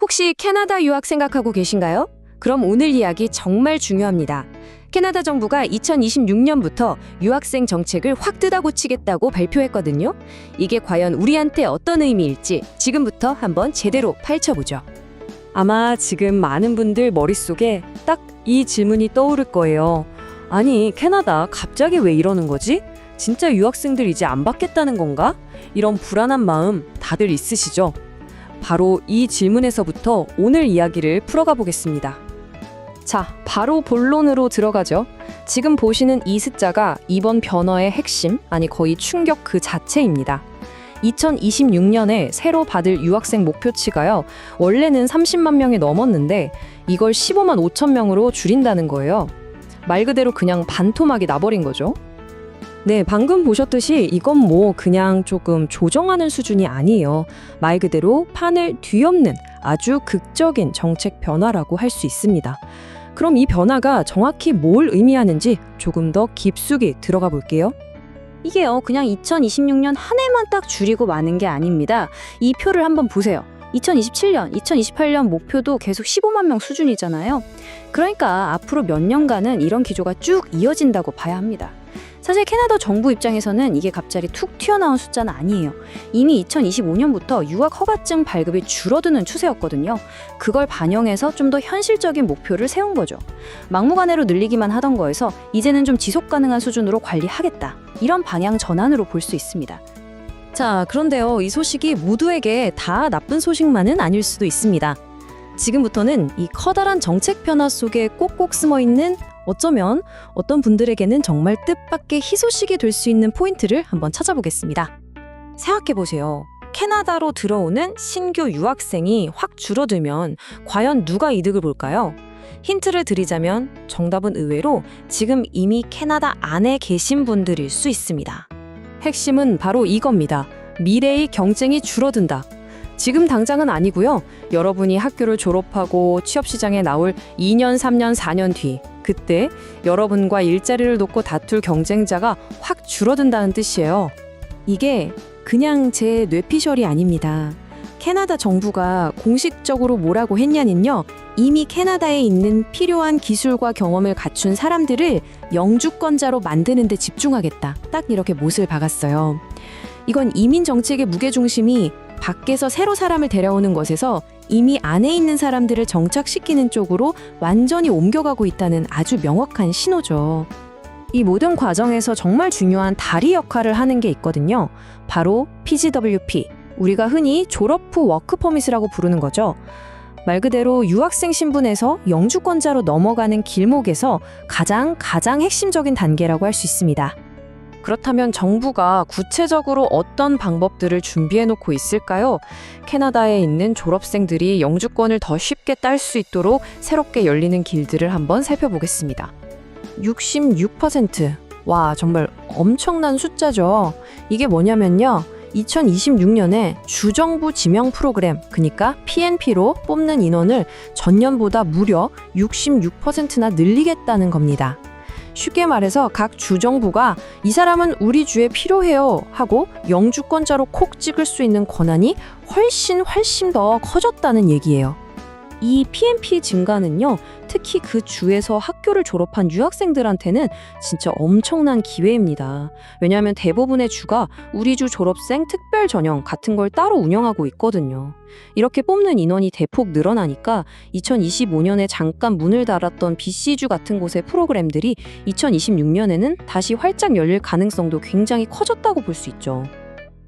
혹시 캐나다 유학 생각하고 계신가요? 그럼 오늘 이야기 정말 중요합니다. 캐나다 정부가 2026년부터 유학생 정책을 확 뜯어 고치겠다고 발표했거든요. 이게 과연 우리한테 어떤 의미일지 지금부터 한번 제대로 파헤쳐보죠. 아마 지금 많은 분들 머릿속에 딱 이 질문이 떠오를 거예요. 아니, 캐나다 갑자기 왜 이러는 거지? 진짜 유학생들 이제 안 받겠다는 건가? 이런 불안한 마음 다들 있으시죠? 바로 이 질문에서부터 오늘 이야기를 풀어가 보겠습니다. 자, 바로 본론으로 들어가죠. 지금 보시는 이 숫자가 이번 변화의 핵심, 아니 거의 충격 그 자체입니다. 2026년에 새로 받을 유학생 목표치가요. 원래는 30만 명이 넘었는데 이걸 15만 5천 명으로 줄인다는 거예요. 말 그대로 그냥 반토막이 나버린 거죠. 네, 방금 보셨듯이 이건 뭐 그냥 조금 조정하는 수준이 아니에요. 말 그대로 판을 뒤엎는 아주 극적인 정책 변화라고 할 수 있습니다. 그럼 이 변화가 정확히 뭘 의미하는지 조금 더 깊숙이 들어가 볼게요. 이게요, 그냥 2026년 한 해만 딱 줄이고 마는 게 아닙니다. 이 표를 한번 보세요. 2027년, 2028년 목표도 계속 15만 명 수준이잖아요. 그러니까 앞으로 몇 년간은 이런 기조가 쭉 이어진다고 봐야 합니다. 사실 캐나다 정부 입장에서는 이게 갑자기 툭 튀어나온 숫자는 아니에요. 이미 2025년부터 유학 허가증 발급이 줄어드는 추세였거든요. 그걸 반영해서 좀 더 현실적인 목표를 세운 거죠. 막무가내로 늘리기만 하던 거에서 이제는 좀 지속 가능한 수준으로 관리하겠다. 이런 방향 전환으로 볼 수 있습니다. 자, 그런데요, 이 소식이 모두에게 다 나쁜 소식만은 아닐 수도 있습니다. 지금부터는 이 커다란 정책 변화 속에 꼭꼭 숨어 있는 어쩌면 어떤 분들에게는 정말 뜻밖의 희소식이 될 수 있는 포인트를 한번 찾아보겠습니다. 생각해 보세요. 캐나다로 들어오는 신규 유학생이 확 줄어들면 과연 누가 이득을 볼까요? 힌트를 드리자면 정답은 의외로 지금 이미 캐나다 안에 계신 분들일 수 있습니다. 핵심은 바로 이겁니다. 미래의 경쟁이 줄어든다. 지금 당장은 아니고요. 여러분이 학교를 졸업하고 취업 시장에 나올 2년, 3년, 4년 뒤 그때 여러분과 일자리를 놓고 다툴 경쟁자가 확 줄어든다는 뜻이에요. 이게 그냥 제 뇌피셜이 아닙니다. 캐나다 정부가 공식적으로 뭐라고 했냐면요. 이미 캐나다에 있는 필요한 기술과 경험을 갖춘 사람들을 영주권자로 만드는 데 집중하겠다. 딱 이렇게 못을 박았어요. 이건 이민 정책의 무게중심이 밖에서 새로 사람을 데려오는 것에서 이미 안에 있는 사람들을 정착시키는 쪽으로 완전히 옮겨가고 있다는 아주 명확한 신호죠. 이 모든 과정에서 정말 중요한 다리 역할을 하는 게 있거든요. 바로 PGWP. 우리가 흔히 졸업 후 워크퍼밋이라고 부르는 거죠. 말 그대로 유학생 신분에서 영주권자로 넘어가는 길목에서 가장 가장 핵심적인 단계라고 할 수 있습니다. 그렇다면 정부가 구체적으로 어떤 방법들을 준비해 놓고 있을까요? 캐나다에 있는 졸업생들이 영주권을 더 쉽게 딸 수 있도록 새롭게 열리는 길들을 한번 살펴보겠습니다. 66%. 와, 정말 엄청난 숫자죠. 이게 뭐냐면요. 2026년에 주정부 지명 프로그램, 그러니까 PNP로 뽑는 인원을 전년보다 무려 66%나 늘리겠다는 겁니다. 쉽게 말해서 각 주정부가 이 사람은 우리 주에 필요해요 하고 영주권자로 콕 찍을 수 있는 권한이 훨씬 훨씬 더 커졌다는 얘기예요. 이 PNP 증가는요, 특히 그 주에서 학교를 졸업한 유학생들한테는 진짜 엄청난 기회입니다. 왜냐하면 대부분의 주가 우리 주 졸업생 특별 전형 같은 걸 따로 운영하고 있거든요. 이렇게 뽑는 인원이 대폭 늘어나니까 2025년에 잠깐 문을 닫았던 BC주 같은 곳의 프로그램들이 2026년에는 다시 활짝 열릴 가능성도 굉장히 커졌다고 볼 수 있죠.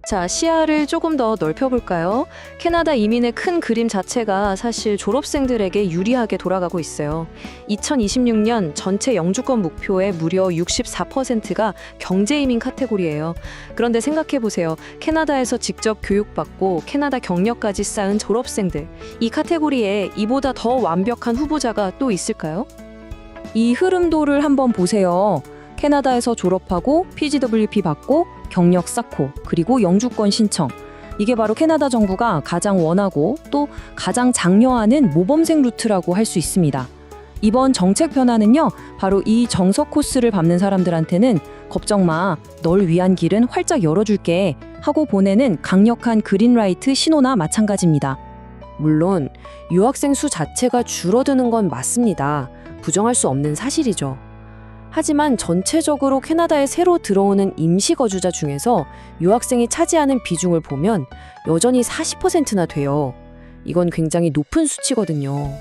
자, 시야를 조금 더 넓혀볼까요? 캐나다 이민의 큰 그림 자체가 사실 졸업생들에게 유리하게 돌아가고 있어요. 2026년 전체 영주권 목표의 무려 64%가 경제 이민 카테고리예요. 그런데 생각해 보세요. 캐나다에서 직접 교육받고 캐나다 경력까지 쌓은 졸업생들. 이 카테고리에 이보다 더 완벽한 후보자가 또 있을까요? 이 흐름도를 한번 보세요. 캐나다에서 졸업하고 PGWP 받고 경력 쌓고 그리고 영주권 신청. 이게 바로 캐나다 정부가 가장 원하고 또 가장 장려하는 모범생 루트라고 할 수 있습니다. 이번 정책 변화는요, 바로 이 정석 코스를 밟는 사람들한테는 걱정 마, 널 위한 길은 활짝 열어줄게 하고 보내는 강력한 그린라이트 신호나 마찬가지입니다. 물론 유학생 수 자체가 줄어드는 건 맞습니다. 부정할 수 없는 사실이죠. 하지만 전체적으로 캐나다에 새로 들어오는 임시 거주자 중에서 유학생이 차지하는 비중을 보면 여전히 40%나 돼요. 이건 굉장히 높은 수치거든요.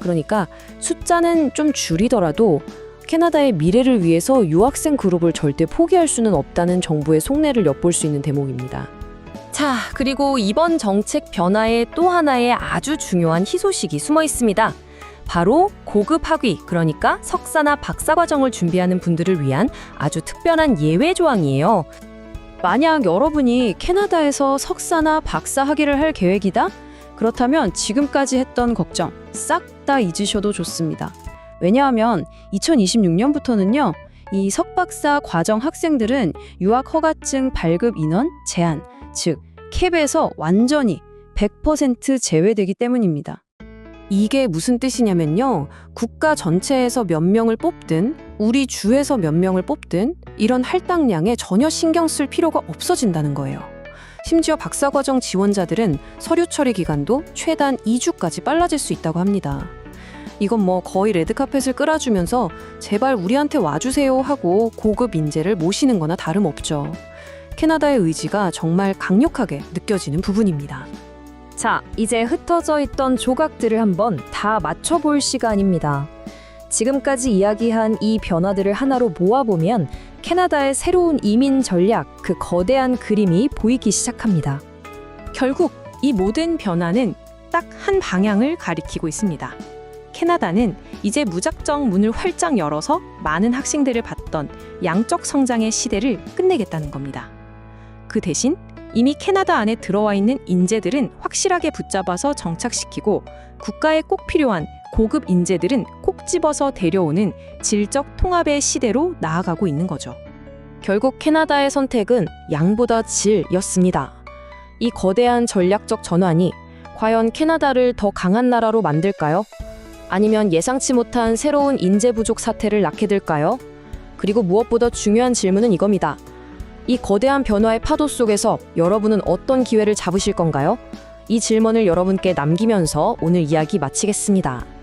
그러니까 숫자는 좀 줄이더라도 캐나다의 미래를 위해서 유학생 그룹을 절대 포기할 수는 없다는 정부의 속내를 엿볼 수 있는 대목입니다. 자, 그리고 이번 정책 변화에 또 하나의 아주 중요한 희소식이 숨어 있습니다. 바로 고급 학위, 그러니까 석사나 박사 과정을 준비하는 분들을 위한 아주 특별한 예외 조항이에요. 만약 여러분이 캐나다에서 석사나 박사 학위를 할 계획이다? 그렇다면 지금까지 했던 걱정 싹 다 잊으셔도 좋습니다. 왜냐하면 2026년부터는요, 이 석박사 과정 학생들은 유학 허가증 발급 인원 제한, 즉 캡에서 완전히 100% 제외되기 때문입니다. 이게 무슨 뜻이냐면요. 국가 전체에서 몇 명을 뽑든 우리 주에서 몇 명을 뽑든 이런 할당량에 전혀 신경 쓸 필요가 없어진다는 거예요. 심지어 박사과정 지원자들은 서류 처리 기간도 최단 2주까지 빨라질 수 있다고 합니다. 이건 뭐 거의 레드카펫을 끌어주면서 제발 우리한테 와주세요 하고 고급 인재를 모시는 거나 다름없죠. 캐나다의 의지가 정말 강력하게 느껴지는 부분입니다. 자, 이제 흩어져 있던 조각들을 한번 다 맞춰볼 시간입니다. 지금까지 이야기한 이 변화들을 하나로 모아보면 캐나다의 새로운 이민 전략, 그 거대한 그림이 보이기 시작합니다. 결국 이 모든 변화는 딱 한 방향을 가리키고 있습니다. 캐나다는 이제 무작정 문을 활짝 열어서 많은 학생들을 받던 양적 성장의 시대를 끝내겠다는 겁니다. 그 대신 이미 캐나다 안에 들어와 있는 인재들은 확실하게 붙잡아서 정착시키고 국가에 꼭 필요한 고급 인재들은 콕 집어서 데려오는 질적 통합의 시대로 나아가고 있는 거죠. 결국 캐나다의 선택은 양보다 질이었습니다. 이 거대한 전략적 전환이 과연 캐나다를 더 강한 나라로 만들까요? 아니면 예상치 못한 새로운 인재 부족 사태를 낳게 될까요? 그리고 무엇보다 중요한 질문은 이겁니다. 이 거대한 변화의 파도 속에서 여러분은 어떤 기회를 잡으실 건가요? 이 질문을 여러분께 남기면서 오늘 이야기 마치겠습니다.